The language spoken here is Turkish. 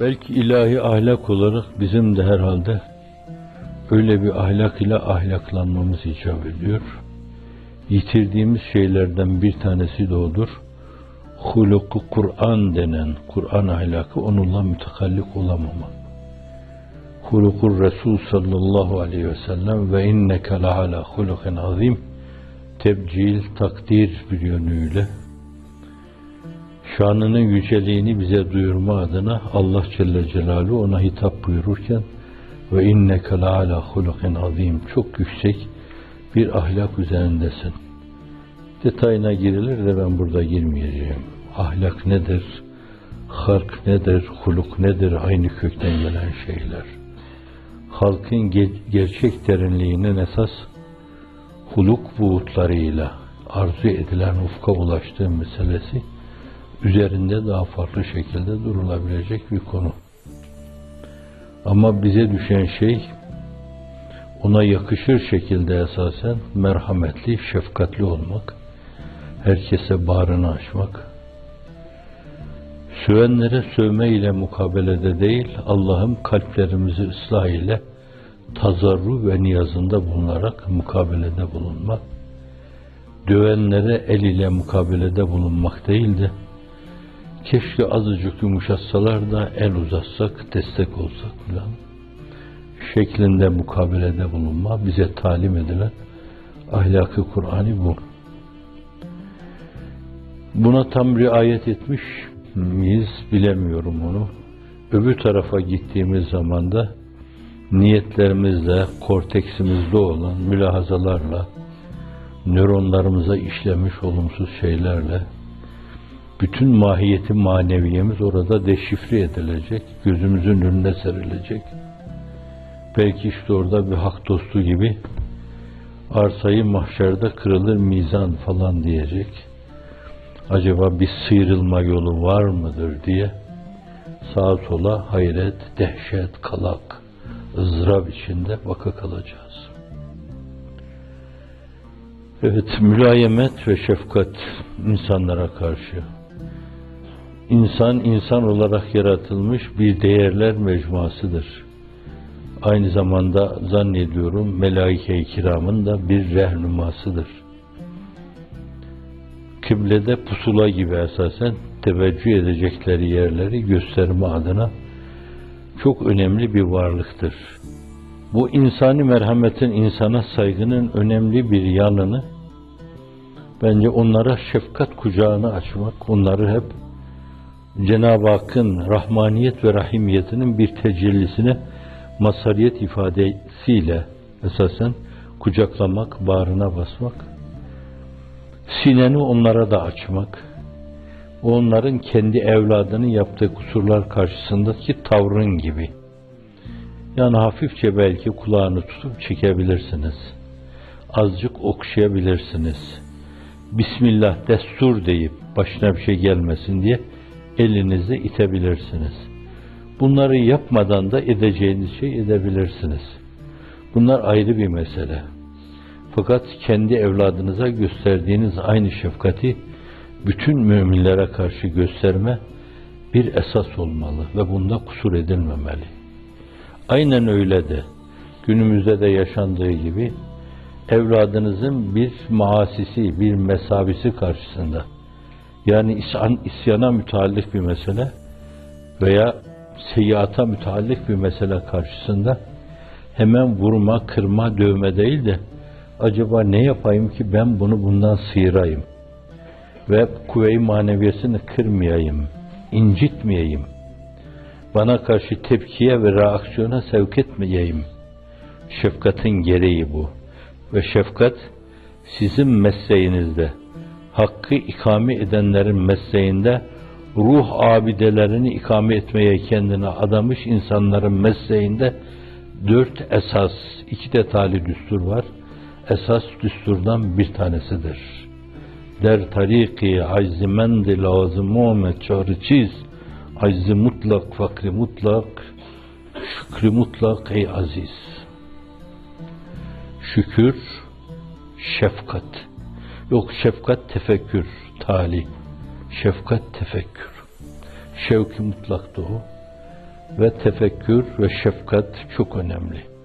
Belki ilahi ahlak olarak bizim de herhalde öyle bir ahlak ile ahlaklanmamız icap ediyor. Yitirdiğimiz şeylerden bir tanesi de odur. Huluku Kur'an denen Kur'an ahlakı onunla mütekallik olamama. Hulukur Resul sallallahu aleyhi ve sellem ve inneke lehala hulukin azim tebcil, takdir bir yönüyle şanının yüceliğini bize duyurma adına Allah Celle Celaluhu ona hitap buyururken ve inneke ala hulukin azim çok yüksek bir ahlak üzerindesin. Detayına girilir de ben burada girmeyeceğim. Ahlak nedir? Halk nedir? Huluk nedir? Aynı kökten gelen şeyler. Halkın ge- gerçek derinliğinin esas huluk buğutlarıyla arzu edilen ufka ulaştığı meselesi üzerinde daha farklı şekilde durulabilecek bir konu. Ama bize düşen şey ona yakışır şekilde esasen merhametli, şefkatli olmak, herkese bağrını açmak, sövenlere sövme ile mukabelede değil, Allah'ın kalplerimizi ıslah ile tazarru ve niyazında bulunarak mukabelede bulunmak, dövenlere el ile mukabelede bulunmak değil de, keşke azıcık yumuşatsalar da el uzatsak, destek olsak falan şeklinde mukabelede bulunma bize talim edilen ahlakı Kur'an'ı bu. Buna tam riayet etmiş miyiz bilemiyorum onu. Öbür tarafa gittiğimiz zaman da niyetlerimizle, korteksimizde olan mülahazalarla, nöronlarımıza işlemiş olumsuz şeylerle, bütün mahiyeti maneviyemiz orada deşifre edilecek, gözümüzün önüne serilecek. Belki işte orada bir hak dostu gibi arsayı mahşerde kırılır mizan falan diyecek. Acaba bir sıyrılma yolu var mıdır diye sağa sola hayret, dehşet, kalak, ızdırap içinde vaka kalacağız. Evet, mülayemet ve şefkat insanlara karşı. İnsan, insan olarak yaratılmış bir değerler mecmuasıdır. Aynı zamanda zannediyorum melaike-i kiramın da bir rehnumasıdır. Kıblede pusula gibi esasen teveccüh edecekleri yerleri gösterme adına çok önemli bir varlıktır. Bu insani merhametin, insana saygının önemli bir yanını bence onlara şefkat kucağını açmak, onları hep Cenab-ı Hakk'ın rahmaniyet ve rahimiyetinin bir tecellisine masariyet ifadesiyle esasen kucaklamak, bağrına basmak, sineni onlara da açmak, onların kendi evladının yaptığı kusurlar karşısındaki tavrın gibi. Yani hafifçe belki kulağını tutup çekebilirsiniz. Azıcık okşayabilirsiniz. Bismillah destur deyip başına bir şey gelmesin diye elinizi itebilirsiniz. Bunları yapmadan da edeceğiniz şey edebilirsiniz. Bunlar ayrı bir mesele. Fakat kendi evladınıza gösterdiğiniz aynı şefkati bütün müminlere karşı gösterme bir esas olmalı ve bunda kusur edilmemeli. Aynen öyle de günümüzde de yaşandığı gibi evladınızın bir maasisi, bir mesabisi karşısında yani isyan, isyana müteallik bir mesele veya seyyata müteallik bir mesele karşısında hemen vurma, kırma, dövme değil de acaba ne yapayım ki ben bunu bundan sıyırayım ve kuvve-i maneviyesini kırmayayım, incitmeyeyim, bana karşı tepkiye ve reaksiyona sevk etmeyeyim. Şefkatin gereği bu. Ve şefkat sizin mesleğinizde, hakkı ikame edenlerin mesleğinde ruh abidelerini ikame etmeye kendine adamış insanların mesleğinde dört esas, iki detaylı düstur var. Esas düsturdan bir tanesidir. Der tariki aczi mendi lazım me çağrı çiz, aczi mutlak, fakri mutlak, şükrü mutlak ey aziz. Şükür, şefkat. Yok şefkat tefekkür, tali. Şefkat tefekkür. Şevki mutlak o. ve tefekkür ve şefkat çok önemli.